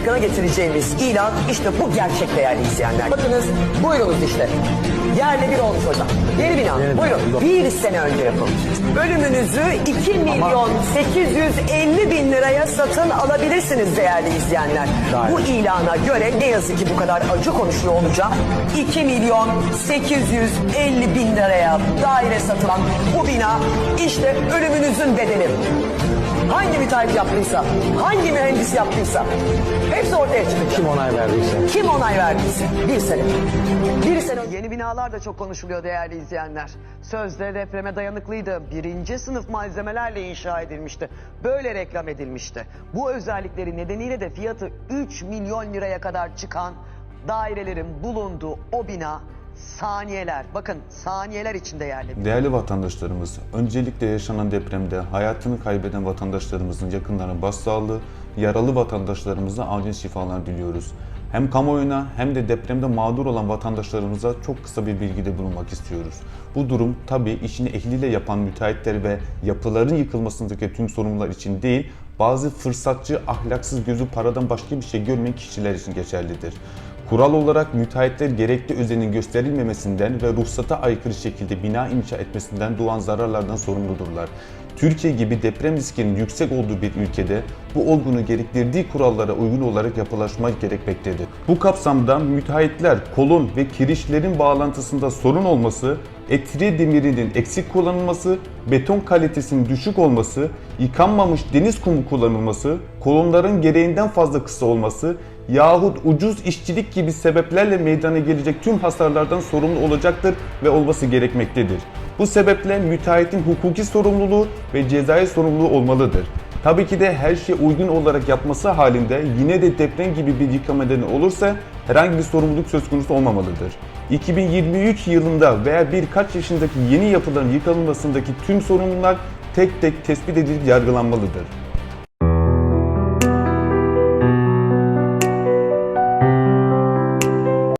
ekrana getireceğimiz ilan işte bu gerçek değerli izleyenler. Bakınız buyurunuz işte. Yerle bir olmuş hocam. Yeni bina. Buyurun. Bir sene önce yapılmış. Bölümünüzü 2 milyon 850 bin liraya satın alabilirsiniz değerli izleyenler. Bu ilana göre ne yazık ki bu kadar acı konuşuyor olacağım. 2 milyon 850 bin liraya daire satılan bu bina işte ölümünüzün bedeli. Hangi müteahhit yaptıysa, hangi mühendis yaptıysa hepsi ortaya çıkacak. Kim onay verdiyse. Kim onay verdiyse bir sene. Bir sene Yeni binalar da çok konuşuluyor değerli izleyenler. Sözde depreme dayanıklıydı. Birinci sınıf malzemelerle inşa edilmişti. Böyle reklam edilmişti. Bu özellikleri nedeniyle de fiyatı 3 milyon liraya kadar çıkan dairelerin bulunduğu o bina saniyeler. Bakın saniyeler içinde yerli. Değerli vatandaşlarımız, öncelikle yaşanan depremde hayatını kaybeden vatandaşlarımızın yakınlarına başsağlığı, yaralı vatandaşlarımıza acil şifalar diliyoruz. Hem kamuoyuna hem de depremde mağdur olan vatandaşlarımıza çok kısa bir bilgide bulunmak istiyoruz. Bu durum tabii işini ehliyle yapan müteahhitler ve yapıların yıkılmasındaki tüm sorumlular için değil, bazı fırsatçı, ahlaksız gözü paradan başka bir şey görmeyen kişiler için geçerlidir. Kural olarak müteahhitler gerekli özenin gösterilmemesinden ve ruhsata aykırı şekilde bina inşa etmesinden doğan zararlardan sorumludurlar. Türkiye gibi deprem riskinin yüksek olduğu bir ülkede bu olgunun gerektirdiği kurallara uygun olarak yapılaşmak gerekmektedir. Bu kapsamda müteahhitler kolon ve kirişlerin bağlantısında sorun olması, etri demirinin eksik kullanılması, beton kalitesinin düşük olması, yıkanmamış deniz kumu kullanılması, kolonların gereğinden fazla kısa olması yahut ucuz işçilik gibi sebeplerle meydana gelecek tüm hasarlardan sorumlu olacaktır ve olması gerekmektedir. Bu sebeple müteahhitin hukuki sorumluluğu ve cezai sorumluluğu olmalıdır. Tabii ki de her şey uygun olarak yapması halinde yine de deprem gibi bir yıkama nedeni olursa herhangi bir sorumluluk söz konusu olmamalıdır. 2023 yılında veya birkaç yaşındaki yeni yapıların yıkılmasındaki tüm sorumlular tek tek tespit edilip yargılanmalıdır.